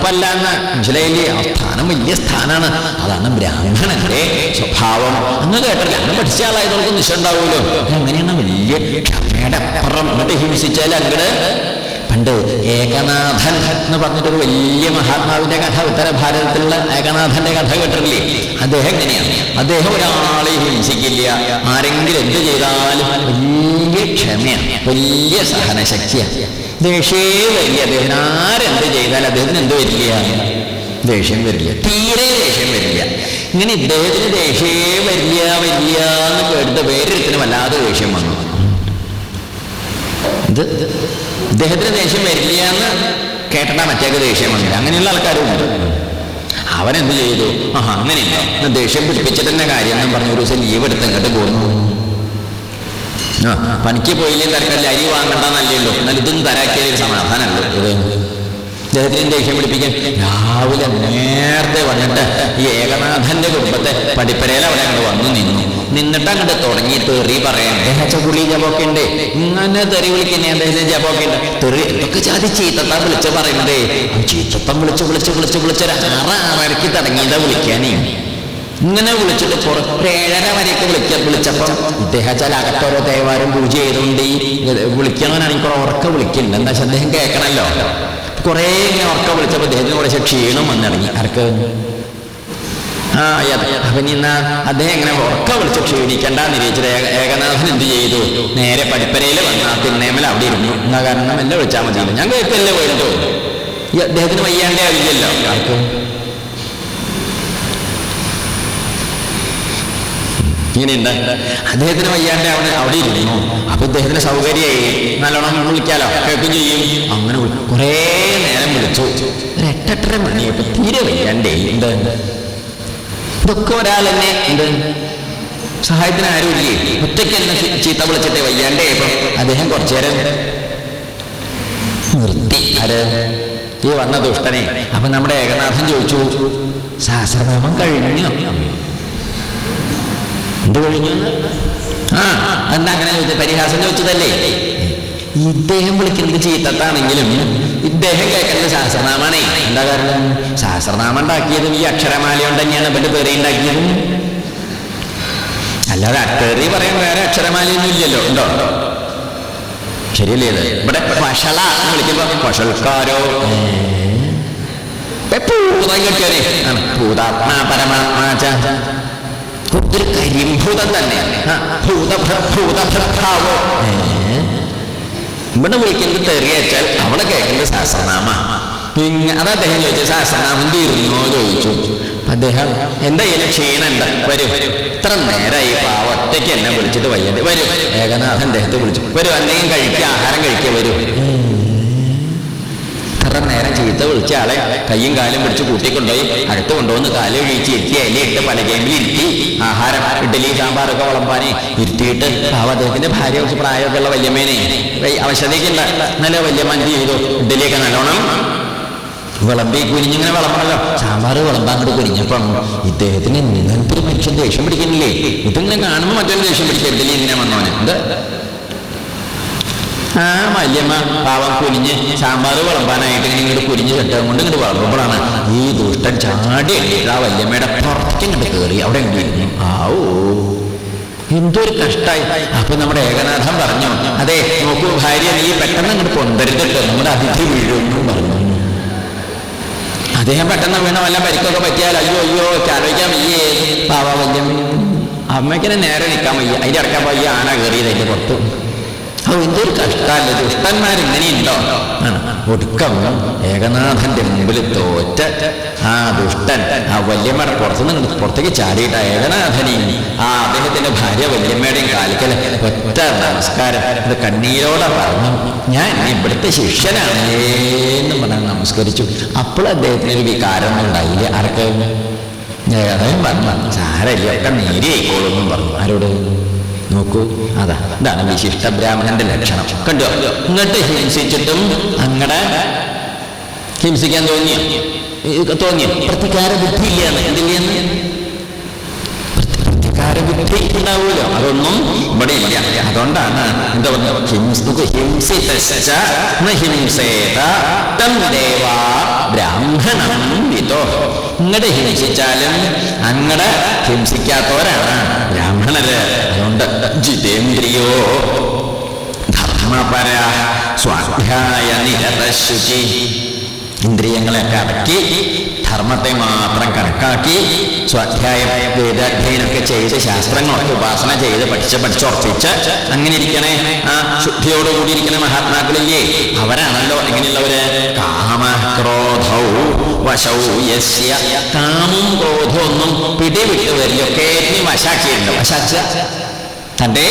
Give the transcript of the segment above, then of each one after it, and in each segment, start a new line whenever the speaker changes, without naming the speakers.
എളുപ്പമല്ല എന്ന് മനസ്സിലായില്ലേ? ആ സ്ഥാനം വലിയ സ്ഥാനാണ്. അതാണ് ബ്രാഹ്മണന്റെ സ്വഭാവം. അങ്ങ് കേട്ടില്ല അന്ന് പഠിച്ച ആളായതോടൊക്കെ നിശ്ചയം ഉണ്ടാവുമല്ലോ അങ്ങനെയാണ് വലിയ ക്ഷമയുടെ അപ്പുറം എന്നിട്ട് ഹിംസിച്ചാൽ അങ്ങട്? പണ്ട് ഏകനാഥൻ എന്ന് പറഞ്ഞിട്ടൊരു വലിയ മഹാത്മാവിന്റെ കഥ ഉത്തര ഭാരതത്തിലുള്ള ഏകനാഥന്റെ കഥ കേട്ടിട്ടില്ലേ? അദ്ദേഹം എങ്ങനെയാണ് അദ്ദേഹം ഒരാളെ ഹിംസിക്കില്ല. ആരെങ്കിലും എന്ത് ചെയ്താലും വലിയ ക്ഷമയാണ്. വലിയ സഹനശക്തിയാണ്. ദേഷ്യേ വരില്ല. അദ്ദേഹത്തിന് ആരെന്ത് ചെയ്താൽ അദ്ദേഹത്തിന് എന്ത് വരില്ല? ദേഷ്യം വരില്ല. തീരെ ദേഷ്യം വരില്ല. ഇങ്ങനെ ഇദ്ദേഹത്തിന് ദേഷ്യേ വരില്ല വരില്ല എന്ന് കേട്ട വേറൊരുത്തിന് വല്ലാതെ ദേഷ്യം വന്നു. ഇത് ഇദ്ദേഹത്തിന് ദേഷ്യം വരില്ല എന്ന് കേട്ടാ മറ്റേക്ക് ദേഷ്യം വന്നില്ല അങ്ങനെയുള്ള ആൾക്കാരും ഉണ്ട് അവനെന്ത് ചെയ്തു? ആ അങ്ങനെയില്ല? ദേഷ്യം പിടിപ്പിച്ചിട്ടെന്നെ കാര്യം എന്ന് പറഞ്ഞു ഒരു ദിവസം ലീവ് എടുത്ത് ഇങ്ങോട്ട് പോന്നു. പണിക്ക് പോയില്ലേ തരക്കല്ല അരി വാങ്ങണ്ടെന്നല്ലല്ലോ. എന്നാൽ ഇതും തരാക്കിയ ഒരു സമാധാനമല്ലോ? ഇത് അദ്ദേഹത്തിന് ദേഷ്യം പിടിപ്പിക്കാൻ രാവിലെ നേരത്തെ വന്നിട്ട് ഈ ഏകനാഥന്റെ കുടുംബത്തെ പടിപ്പരയിൽ അവിടെ അങ്ങോട്ട് വന്നു നിന്നു. നിന്നിട്ട് അങ്ങോട്ട് തുടങ്ങി തെറി പറയാൻ. ദേഹച്ചകുളി ജപമൊക്കെ ഉണ്ട്. ഇങ്ങനെ തെറി വിളിക്കുന്നേ അദ്ദേഹത്തിന് ജപമൊക്കെ ഉണ്ട്. തെറി എന്തൊക്കെ ചാതി ചീത്തത്താ വിളിച്ച് പറയുന്നതേ? ചീത്തത്തം വിളിച്ച് വിളിച്ച് വിളിച്ച് വിളിച്ച് ഒരു ആറ് ആറരയ്ക്ക് തുടങ്ങിയതാ വിളിക്കാനേ. ഇങ്ങനെ വിളിച്ചിട്ട് പുറത്ത് ഏഴര വരെയൊക്കെ വിളിക്ക വിളിച്ചപ്പം ഇദ്ദേഹം വെച്ചാൽ അകത്തോരോ ദേവാലയം പൂജ ചെയ്തുകൊണ്ട് ഈ വിളിക്കണമെന്നാണെങ്കിൽ കുറെ ഉറക്ക വിളിക്കില്ല എന്താ വെച്ചാൽ അദ്ദേഹം കേൾക്കണല്ലോ കുറേ ഇങ്ങനെ ഉറക്ക വിളിച്ചപ്പോൾ അദ്ദേഹത്തിന് കുറച്ച് ക്ഷീണം വന്നിറങ്ങി. ആർക്ക്? ആ അപ്പൊ ഇനി എന്നാ അദ്ദേഹം ഇങ്ങനെ ഉറക്ക വിളിച്ച് ക്ഷീണിക്കണ്ട നിരീക്ഷിച്ചത് ഏക- ഏകനാഥൻ എന്ത് ചെയ്തു? നേരെ പടിപ്പരയിൽ വന്ന ആ തിണ്ണേമൽ അവിടെ ഇരുന്നു. എന്നാ കാരണം എന്നെ വിളിച്ചാൽ മതി ഞാൻ കേൾക്കല്ലേ പോയിട്ട് ഈ അദ്ദേഹത്തിന് വയ്യാണ്ടേ അറിയില്ലല്ലോ ആർക്ക്? ഇങ്ങനെയുണ്ട്. അദ്ദേഹത്തിന് വയ്യാണ്ട് അവിടെ അവിടെ ഇരുന്നു. അപ്പൊ ഇദ്ദേഹത്തിന് സൗകര്യമായി. നല്ലോണം വിളിക്കാലോ? കേൾക്കും ചെയ്യും. അങ്ങനെ കുറേ നേരം വിളിച്ചു. ഒരു എട്ടെട്ടര മണിയപ്പോ തീരെ വയ്യാണ്ടേ. എന്ത്? ഇതൊക്കെ തന്നെ എന്ത്? സഹായത്തിന് ആരുമില്ലേ ഒറ്റയ്ക്ക് എന്നെ ചീത്ത വിളിച്ചിട്ട് വയ്യാണ്ടേ ഇപ്പൊ. അദ്ദേഹം കുറച്ചു നേരം നിർത്തി. ആര്? ഈ വന്ന ദുഷ്ടനെ. അപ്പൊ നമ്മുടെ ഏകനാഥൻ ചോദിച്ചു സഹസ്രനാമം കഴിഞ്ഞു? എന്ത് കഴിഞ്ഞു ആ എന്താ അങ്ങനെ ചോദിച്ചത് പരിഹാസം ചോദിച്ചതല്ലേ? ഇദ്ദേഹം വിളിക്കുന്നത് ചീത്തത്താണെങ്കിലും ഇദ്ദേഹം കേൾക്കുന്നത് സഹസ്രനാമാണേ എന്താ കാരണം? സഹസ്രനാമം ഉണ്ടാക്കിയതും ഈ അക്ഷരമാല കൊണ്ട് തന്നെയാണ് ഇവന്റെ തെറി ഉണ്ടാക്കിയതും. അല്ലാതെ തെറി പറയാൻ വേറെ അക്ഷരമാലയൊന്നും ഇല്ലല്ലോ. ഉണ്ടോ? ശരിയല്ലേ ഇവിടെ പഷള എന്ന് വിളിക്കുമ്പോ വഷൾക്കാരോ? പൂതം കിട്ടിയതേ ആണ്. ഭൂതാത്മാ പരമാത്മാച്ച ഒരു കരിംഭൂതം തന്നെയാണ് ഏ? ഇവിടെ വിളിക്കുന്നത് തെറിയച്ചാൽ അവിടെ കേൾക്കുന്നത് സഹസ്രനാമ പിന്നെ അത് അദ്ദേഹം ചോദിച്ചു സഹസ്രനാമം തീർന്നോ ചോദിച്ചു. അദ്ദേഹം എന്താ ഇതിന് ക്ഷീണുണ്ട് വരൂ. ഇത്ര നേരമായി പാവ. ഒറ്റയ്ക്ക് എന്നെ വിളിച്ചിട്ട് വയ്യത് വരും. ഏകനാഥൻ അദ്ദേഹത്തെ വിളിച്ചു. വരും എന്തെങ്കിലും കഴിക്കുക ആഹാരം കഴിക്കുക വരും. ഇത്ര നേരം ചീത്ത വിളിച്ച ആളെ കയ്യും കാലും പിടിച്ച് കൂട്ടിക്കൊണ്ടുപോയി. അടുത്ത് കൊണ്ടുവന്ന് കാൽ കഴിച്ച് ഇരുത്തി ഇലയിട്ട് പല ഗെയിമിൽ ഇരുത്തി. ആഹാരം ഇഡ്ഡലി സാമ്പാറൊക്കെ വിളമ്പാനെ ഇരുത്തിയിട്ട് പാവ അദ്ദേഹത്തിന്റെ ഭാര്യ കുറച്ച് പ്രായമൊക്കെ ഉള്ള വല്യമ്മേനെ അവശതയ്ക്ക് നല്ല വല്യമ്മ ചെയ്തു? ഇഡ്ഡലിയൊക്കെ നല്ലോണം വിളമ്പി കുരിഞ്ഞിങ്ങനെ വിളമ്പണല്ലോ. സാമ്പാർ വിളമ്പാൻ അങ്ങോട്ട് കുരിഞ്ഞപ്പം ഇദ്ദേഹത്തിന് നിലനിൽപ്പൊരു മനുഷ്യൻ ദേഷ്യം പിടിക്കുന്നില്ലേ? ഇതിങ്ങനെ കാണുമ്പോൾ മറ്റൊരു ദേഷ്യം പിടിക്കും. ഇഡ്ഡലി ഇങ്ങനെ വന്നോനെ എന്താ? ആ വല്യമ്മ പാവം കുനിഞ്ഞ് സാമ്പാർ വിളമ്പാനായിട്ട് ഇങ്ങനെ ഇങ്ങോട്ട് കുനിഞ്ഞ് ചെട്ടം കൊണ്ട് ഇങ്ങോട്ട് വളർന്നപ്പോഴാണ് ഈ ദുഷ്ടൻ ചാടി എണീറ്റ് ആ വല്യമ്മയുടെ പുറത്തേക്ക് ഇങ്ങോട്ട് കയറി അവിടെ ഇരുന്നു. ആവോ. എന്തൊരു കഷ്ടായി. അപ്പൊ നമ്മുടെ ഏകനാഥൻ പറഞ്ഞു അതെ നോക്കൂ ഭാര്യ നീ പെട്ടെന്ന് ഇങ്ങോട്ട് കൊണ്ടുവരുന്നുണ്ട് നമ്മുടെ അതിഥി വീഴുമെന്നും പറഞ്ഞു. അദ്ദേഹം പെട്ടെന്ന് വീണ വല്ല പരിക്കൊക്കെ പറ്റിയാൽ അയ്യോ അയ്യോ ആലോചിക്കാൻ വയ്യേ. പാവാ വല്യമ്മ. അമ്മയ്ക്കിനെ നേരെ നിൽക്കാൻ വയ്യ. അതിന്റെ ഇറക്കാൻ വയ്യ ആന കയറിയത് ഓ എന്തൊരു കഷ്ടമല്ല ആണ്. ഒടുക്കം ഏകനാഥന്റെ മുമ്പിൽ തോറ്റ ആ ദുഷ്ടൻ ആ വല്യമ്മയുടെ പുറത്തുനിന്ന് പുറത്തേക്ക് ചാടിയിട്ട് ഏകനാഥനി ആ അദ്ദേഹത്തിന്റെ ഭാര്യ വല്യമ്മയുടെയും കാലിക്കൽ ഒറ്റ നമസ്കാരം. അത് കണ്ണീരോടെ പറഞ്ഞു ഞാൻ ഇവിടുത്തെ ശിഷ്യനാണ് എന്ന് പറഞ്ഞാൽ നമസ്കരിച്ചു. അപ്പോൾ അദ്ദേഹത്തിന് ഒരു വികാരമൊന്നും ഉണ്ടായില്ല. ആർക്ക് ഏകനാഥൻ പറഞ്ഞു സാരല്ല ഒക്കെ നേരിയായിക്കോളൂന്നും പറഞ്ഞു. ആരോട്? നോക്കൂ. അതാ ഇതാണ് വിശിഷ്ട ബ്രാഹ്മണന്റെ ലക്ഷണം. കണ്ടോ? എന്നിട്ട് ഹിംസിച്ചിട്ടും അങ്ങടെ ഹിംസിക്കാൻ തോന്നിയ? തോന്നിയ? പ്രതികാര ബുദ്ധി ഇല്ലാന്ന്. എന്തില്ലെന്ന്? പ്രതികാര ബുദ്ധി ഉണ്ടാവുമല്ലോ അതൊന്നും ഇവിടെ ഇല്ല. അതുകൊണ്ടാണ് എന്താ പറഞ്ഞത്? ഹിംസ്തു ഹിംസിതശ്ച ന ഹിംസേത തം ദേവാ ബ്രാഹ്മണം വിതോ ഇങ്ങടെ ഹിംസിച്ചാലും അങ്ങടെ ഹിംസിക്കാത്തവരാണ് ബ്രാഹ്മണര്. ജിതേന്ദ്രിയോ ധർമ്മപര സ്വാധ്യായ നിരതശുചി. ഇന്ദ്രിയങ്ങളെയൊക്കെ അടക്കി ധർമ്മത്തെ മാത്രം കണക്കാക്കി സ്വാധ്യായ വേദാധ്യയനമൊക്കെ ചെയ്ത് ശാസ്ത്രങ്ങളൊക്കെ ഉപാസന ചെയ്ത് പഠിച്ച് പഠിച്ച് ഉറപ്പിച്ച് അങ്ങനെ ഇരിക്കണേ. ആ ശുദ്ധിയോടുകൂടി ഇരിക്കുന്ന മഹാത്മാക്കളില്ലേ? അവരാണല്ലോ എങ്ങനെയുള്ളവര് കാമ ക്രോധൗ വശൗ യസ്യ. കാമും ക്രോധവും ഒന്നും പിടിവിട്ട് വരില്ലൊക്കെ വശാക്കിയിട്ടുണ്ട്. വശാച്ച തന്റെ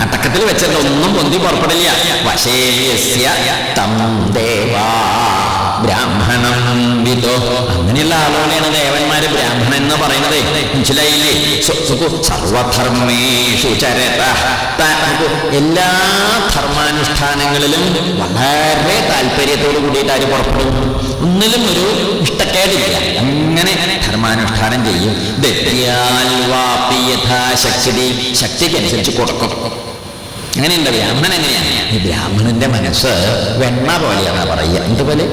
അടക്കത്തിൽ വെച്ചിട്ട് ഒന്നും പൊന്തി പുറപ്പെടില്ല. തം ദേവാ ബ്രാഹ്മണം വിദോ. അങ്ങനെയുള്ള ആളുകളെയാണ് ദേവന്മാര് ബ്രാഹ്മണൻ എന്ന് പറയുന്നത്. മനസ്സിലായില്ലേ? സർവധർമ്മേഷു ചരത. എല്ലാ ധർമാനുഷ്ഠാനങ്ങളിലും വളരെ താല്പര്യത്തോട് കൂടിയിട്ട് ആര് പുറപ്പെടും? ഒന്നിലും ഒരു ഇഷ്ടക്കേടില്ല. അങ്ങനെ ധർമാനുഷ്ഠാനം ചെയ്യും? ശക്തി ശക്തിക്കനുസരിച്ച് കൊടുക്കും. അങ്ങനെയുണ്ട് ബ്രാഹ്മണൻ എങ്ങനെയാണ് ഈ ബ്രാഹ്മണന്റെ മനസ്സ് വെണ്ണ പോലെയാണ് പറയുക. എന്തുപോലെ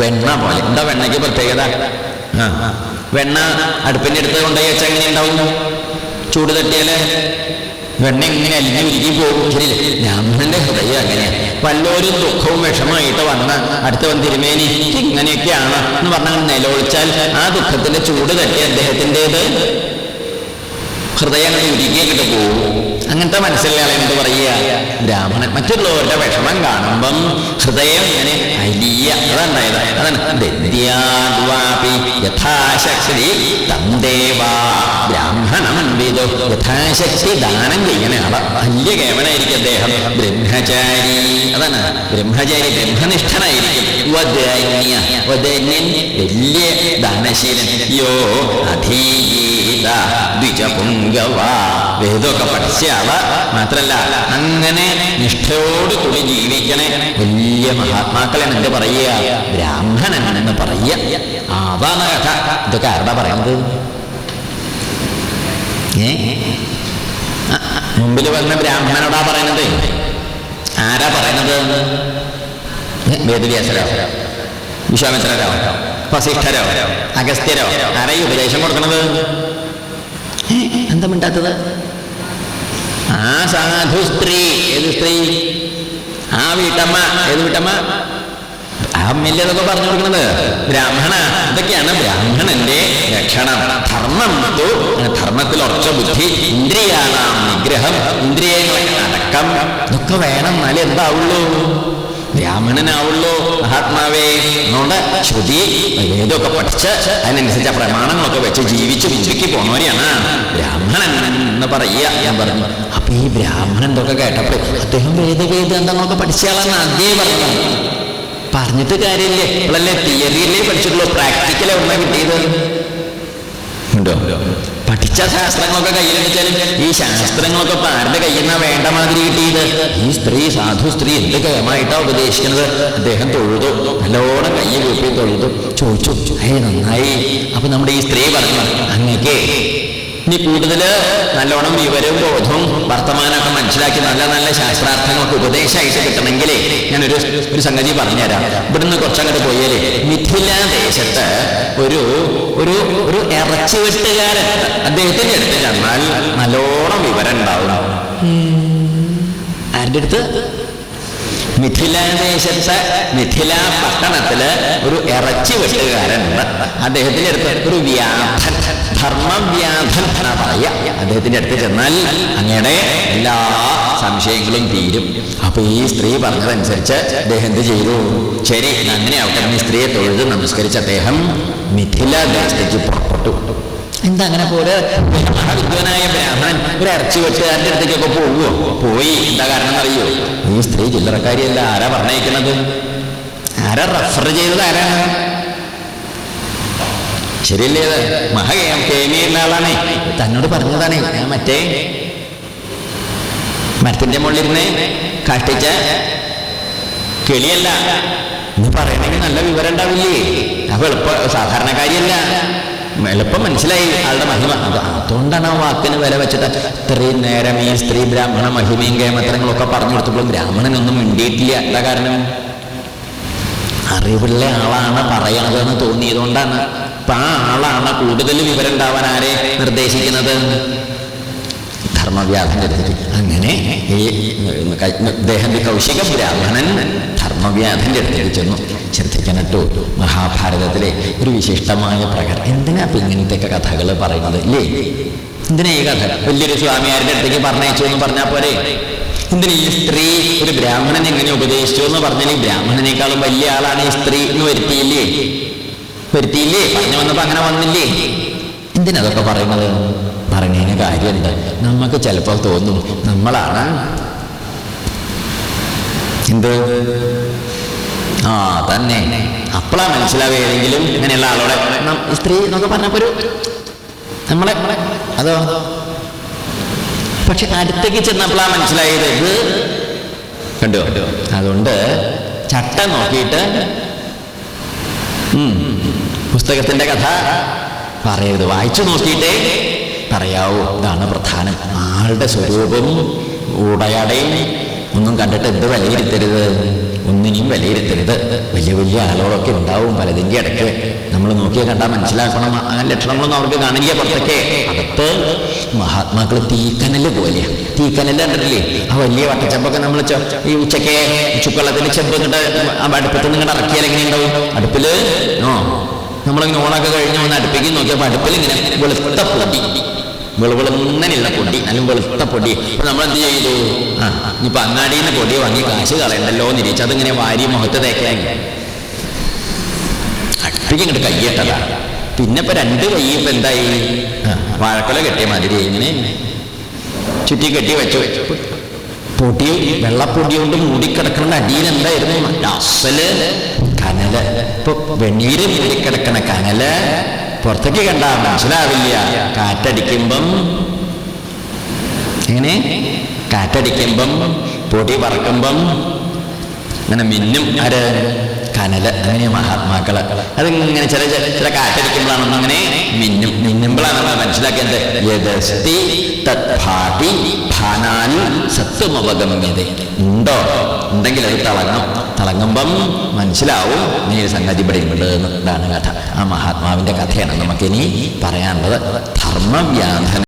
വെണ്ണ പോലെ. എന്താ വെണ്ണയ്ക്ക് പ്രത്യേകത? വെണ്ണ അടുപ്പിന്റെ അടുത്ത് കൊണ്ടുപോയി വെച്ചാൽ എങ്ങനെ ഉണ്ടാവും ചൂട് തട്ടിയാൽ വെണ്ണ ഇങ്ങനെ അലിഞ്ഞു ഉരുകി പോകും ശരിയല്ലേ ബ്രാഹ്മണന്റെ ഹൃദയം അങ്ങനെയാണ് വല്ലോരും ദുഃഖവും വിഷമമായിട്ട് വന്ന അടുത്തവൻ തിരുമേനി ഇങ്ങനെയൊക്കെയാണ് എന്ന് പറഞ്ഞാൽ നിലവിളിച്ചാൽ ആ ദുഃഖത്തിന്റെ ചൂട് തട്ടി അദ്ദേഹത്തിന്റെത് ഹൃദയം അങ്ങോട്ട് ഉരുകിയിട്ട് പോകും അങ്ങനത്തെ മനസ്സിലെ ആളെ എന്ത് പറയുക? ബ്രാഹ്മണൻ. മറ്റുള്ളവരുടെ വിഷമം കാണുമ്പം ഹൃദയം ഇങ്ങനെ അലിയ. അതുണ്ടായത് അതാണ്. യഥാശക്തി തം ദേവാ ബ്രാഹ്മണം വിദോ. യഥാശക്തി ദാനം ചെയ്യണ ആൾ. വലിയ കേവനായിരിക്കും അദ്ദേഹം. ബ്രഹ്മചാരി. അതാണ്. ബ്രഹ്മചാരി ബ്രഹ്മനിഷ്ഠനായിരിക്കും. വദന്യ. വദന്യൻ. വലിയ ദാനശീലൻ. യോ അധീത. ദ്വിജപുങ്കവ വേദമൊക്കെ പഠിച്ച മാത്രല്ല അങ്ങനെ നിഷ്ഠയോട് കൂടി ജീവിക്കണേ വലിയ മഹാത്മാക്കളെ എന്ത് പറയുക ബ്രാഹ്മണനാണെന്ന് പറയുക. അതാണ് കഥ. ഇതൊക്കെ ആരുടെ പറയുന്നത്? ഏ? ആ, മുമ്പിൽ വന്ന ബ്രാഹ്മണനോടാ പറയുന്നത്. ആരാ പറയുന്നത്? വേദവ്യാസരാ? വിശ്വാമിത്രരോ? വസിഷ്ഠരോ? അഗസ്ത്യരോ? ആരായി ഉപദേശം കൊടുക്കണത് എന്താ മിണ്ടാത്തത് ആ സാധു സ്ത്രീ. ഏത് സ്ത്രീ? ആ വീട്ടമ്മ. ഏത് വീട്ടമ്മ? ആ അമ്മയിലേതൊക്കെ പറഞ്ഞു കൊടുക്കുന്നത് ബ്രാഹ്മണ. ഇതൊക്കെയാണ് ബ്രാഹ്മണന്റെ ലക്ഷണം. ധർമ്മം. ധർമ്മത്തിൽ ഉറച്ച ബുദ്ധി ഇന്ദ്രിയാണാം നിഗ്രഹം ഇന്ദ്രിയങ്ങളെ അടക്കം. ഇതൊക്കെ വേണം. എന്നാലേ എന്താവുള്ളൂ. ബ്രാഹ്മണനാവുള്ളൂ മഹാത്മാവേ. അതുകൊണ്ട് ശ്രുതി വേദമൊക്കെ പഠിച്ച് അതിനനുസരിച്ച് പ്രമാണങ്ങളൊക്കെ വെച്ച് ജീവിച്ച് മുമ്പിക്ക് പോണവരെയാണ് ബ്രാഹ്മണൻ എന്ന് പറയുക. ഞാൻ പറഞ്ഞു അപ്പൊ ഈ ബ്രാഹ്മണൻ കേട്ടപ്പോൾ അദ്ദേഹം വേദ വേദാന്തങ്ങളൊക്കെ പഠിച്ചയാളാണ് അതേ പറഞ്ഞത് പറഞ്ഞിട്ട് കാര്യമില്ലേ. ഇപ്പോഴല്ലേ തിയറിയിലേ പഠിച്ചിട്ടുള്ളൂ പ്രാക്ടിക്കലേ എവിടെ കിട്ടിയത്. ഉണ്ടോ? പഠിച്ച ശാസ്ത്രങ്ങളൊക്കെ കയ്യിലെടുത്താലും ഈ ശാസ്ത്രങ്ങളൊക്കെ ഇപ്പൊ ആരുടെ കയ്യിൽ നിന്നാ വേണ്ട മാതിരി കിട്ടിയത്. ഈ സ്ത്രീ സാധു സ്ത്രീ എന്ത് കയമായിട്ടാ ഉപദേശിക്കുന്നത്? അദ്ദേഹം തൊഴുതു. നല്ലോണം കയ്യിൽ കൂപ്പി തൊഴുതു. ചോദിച്ചു അയ്യേ നന്നായി. അപ്പൊ നമ്മുടെ ഈ സ്ത്രീ പറഞ്ഞു അങ്ങക്ക് ഇനി കൂടുതൽ നല്ലോണം വിവരവും ബോധവും വർത്തമാനമൊക്കെ മനസ്സിലാക്കി നല്ല നല്ല ശാസ്ത്രാർത്ഥങ്ങൾക്ക് ഉപദേശമായിട്ട് കിട്ടണമെങ്കിൽ ഞാനൊരു ഒരു സംഗതി പറഞ്ഞുതരാം. ഇവിടുന്ന് കുറച്ചങ്ങോട്ട് പോയാലേ മിഥില ദേശത്ത് ഒരു ഒരു ഒരു ഇറച്ചി വെട്ടുകാരൻ അദ്ദേഹത്തിന്റെ അടുത്ത് ചെന്നാൽ നല്ലോണം വിവരം ഉണ്ടാവും. ആരുടെ അടുത്ത്? മിഥിലാദേശത്തെ മിഥില പട്ടണത്തിൽ ഒരു ഇറച്ചി വെട്ടുകാരനുണ്ട് അദ്ദേഹത്തിന്റെ അടുത്ത് ഒരു വ്യാധൻ ധർമ്മവ്യാധൻ എന്നാ പറയുക അദ്ദേഹത്തിന്റെ അടുത്ത് ചെന്നാൽ അങ്ങയുടെ എല്ലാ സംശയങ്ങളും തീരും. അപ്പൊ ഈ സ്ത്രീ പറഞ്ഞതനുസരിച്ച് അദ്ദേഹം എന്ത് ചെയ്തു? ശരി അങ്ങനെ ആവട്ടെ സ്ത്രീയെ തൊഴുത് നമസ്കരിച്ച് അദ്ദേഹം മിഥിലാദേശത്തേക്ക് പുറപ്പെട്ടു. എന്താ അങ്ങനെ പോലെ മഹാവിദ്വാനായ ബ്രാഹ്മണൻ ഒരു ഇറച്ചി വെട്ടുകാരന്റെ അടുത്തേക്കൊക്കെ പോവുമോ പോയി. എന്താ കാരണം അറിയോ ഈ സ്ത്രീ ചില്ലറക്കാരിയല്ല. ആരാ പറഞ്ഞയക്കുന്നത്? ആരാ റെഫർ ചെയ്തത് ആരാണ്? ശരിയല്ലേ അത്? ആളാണേ. തന്നോട് പറഞ്ഞതാണേ. ഞാൻ മറ്റേ മരത്തിന്റെ മുകളിലിരുന്ന് കാഷ്ടിച്ച കിളിയല്ല. എന്ന് പറയണമെങ്കിൽ നല്ല വിവരം ഉണ്ടാവില്ലേ? അപ്പൊ എളുപ്പ സാധാരണക്കാരിയല്ല. എളുപ്പം മനസ്സിലായി ആളുടെ മഹിമ. അത് അതുകൊണ്ടാണ് ആ വാക്കിന് വില വെച്ചിട്ട് ഇത്രയും നേരം ഈ സ്ത്രീ ബ്രാഹ്മണ മഹിമയും കേമത്രങ്ങളൊക്കെ പറഞ്ഞു കൊടുത്തപ്പോൾ ബ്രാഹ്മണനൊന്നും മിണ്ടിയിട്ടില്ല. എന്താ കാരണം? അറിവുള്ള ആളാണ് പറയണതെന്ന് തോന്നിയതുകൊണ്ടാണ് അപ്പൊ ആ ആളാണ് കൂടുതൽ വിവരം ഉണ്ടാവാൻ ആരെ നിർദ്ദേശിക്കുന്നത്. ധർമ്മവ്യാധന്റെ അങ്ങനെ ഈ ദേഹന്റെ കൗശിക ബ്രാഹ്മണൻ ധർമ്മവ്യാധന്റെ അടുത്തേക്ക് ചെന്നു. ശ്രദ്ധിക്കണട്ടു മഹാഭാരതത്തിലെ ഒരു വിശിഷ്ടമായ പ്രകടനം. എന്തിനാ ഇപ്പൊ ഇങ്ങനത്തെയൊക്കെ കഥകൾ പറയുന്നത്? ഇല്ലേ? എന്തിനാ ഈ കഥ? വലിയൊരു സ്വാമിയാരുടെ അടുത്തേക്ക് പറഞ്ഞയച്ചു എന്ന് പറഞ്ഞാൽ പോരെ? എന്തിനാ ഈ സ്ത്രീ ഒരു ബ്രാഹ്മണൻ എങ്ങനെ ഉപദേശിച്ചു എന്ന് പറഞ്ഞാൽ ഈ ബ്രാഹ്മണനേക്കാളും വലിയ ആളാണ് ഈ സ്ത്രീ എന്ന് വരുത്തിയില്ലേ? വരുത്തിയില്ലേ? പറഞ്ഞു വന്നപ്പോൾ അങ്ങനെ വന്നില്ലേ? എന്തിനതൊക്കെ പറയുന്നത്? പറയുന്നതിന് കാര്യമുണ്ട് നമുക്ക് ചിലപ്പോൾ തോന്നും നമ്മളാണ് എന്ത് ആ തന്നെ. അപ്പളാ മനസ്സിലാവുകയെങ്കിലും ഇങ്ങനെയുള്ള ആളോടെ സ്ത്രീ എന്നൊക്കെ പറഞ്ഞപ്പോ ഒരു നമ്മളെ അതോ? പക്ഷെ അടുത്തേക്ക് ചെന്നപ്പോഴാ മനസ്സിലായത് ഇത്. കണ്ടോ? അതുകൊണ്ട് ചട്ട നോക്കിയിട്ട് പുസ്തകത്തിന്റെ കഥ പറയരുത്. വായിച്ചു നോക്കിയിട്ടേ പറയാവൂ. ഇതാണ് പ്രധാനം. ആളുടെ സ്വരൂപം ഉടയടയും ഒന്നും കണ്ടിട്ട് എന്ത് വിലയിരുത്തരുത്? ഒന്നിനെയും വിലയിരുത്തരുത്. വലിയ വലിയ ആളുകളൊക്കെ ഉണ്ടാവും പലതിന്റെ ഇടയ്ക്ക്. നമ്മൾ നോക്കിയാൽ കണ്ടാൽ മനസ്സിലാക്കണം. അങ്ങനെ ലക്ഷണങ്ങളൊന്നും അവർക്ക് കാണില്ല പുറത്തൊക്കെ. അകത്ത് മഹാത്മാക്കൾ തീക്കനൽ പോലെ തീക്കനൽ കണ്ടിട്ടില്ലേ? ആ വലിയ വട്ടച്ചെമ്പൊക്കെ നമ്മൾ ഈ ഉച്ചയ്ക്ക് ചുക്കുള്ളത്തിന്റെ ചെമ്പ് ഇങ്ങോട്ട് അടുപ്പത്ത് നിന്ന് ഇറക്കിയാൽ എങ്ങനെ ഉണ്ടാവും അടുപ്പിൽ ഓ നമ്മളിങ്ങനെ ഓണൊക്കെ കഴിഞ്ഞ് വന്ന് അടുപ്പിക്കും നോക്കിയപ്പോൾ അടുപ്പിൽ ഇങ്ങനെ വെളുത്ത പൊടി. വെളുവെളുങ്ങനെയുള്ള പൊടി നല്ല വെളുത്ത പൊടി. അപ്പൊ നമ്മൾ എന്ത് ചെയ്തു? ആ ഇനിയിപ്പൊ അങ്ങാടിയിൽ നിന്ന് പൊടി വാങ്ങി കാശ് കളയണ്ടല്ലോ എന്ന് ഇരിച്ചു അതിങ്ങനെ വാരി മുഖത്ത് തേക്കാൻ. അടുപ്പിക്ക് ഇങ്ങോട്ട് കയ്യേട്ടതാ പിന്നെ ഇപ്പൊ രണ്ട് കൈ ഇപ്പൊ എന്തായി? വാഴക്കൊല കെട്ടിയ മാതിരി ഇങ്ങനെ ചുറ്റി കെട്ടി വെച്ചു. പൊടി വെള്ളപ്പൊടി കൊണ്ട് മൂടിക്കിടക്കണ അടിയിൽ എന്തായിരുന്നു? അസൽ കനൽ. ഇപ്പൊ വെണ്ണീര് മൂടിക്കിടക്കണ കനൽ. പുറത്തേക്ക് കണ്ട മനസ്സിലാവില്ല. കാറ്റടിക്കുമ്പം എങ്ങനെ? കാറ്റടിക്കുമ്പം പൊടി പറക്കുമ്പം അങ്ങനെ മിന്നും ആര്? കനൽ അങ്ങനെ മഹാത്മാക്കൾ. അതിങ്ങനെ ചില ചില ചില കാറ്റടിക്കുമ്പോഴാണ് അങ്ങനെ മിന്നും മിന്നുമ്പോഴാണ് നമ്മൾ മനസ്സിലാക്കിയത് ഉണ്ടോ? ഉണ്ടെങ്കിൽ അത് തിളങ്ങും തിളങ്ങുമ്പം മനസ്സിലാവും നീ ഒരു സംഗതി ഇവിടെ ഉണ്ട് എന്ന് കഥ. ആ മഹാത്മാവിന്റെ കഥയാണ് നമുക്കിനി പറയാനുള്ളത്. ധർമ്മവ്യാധന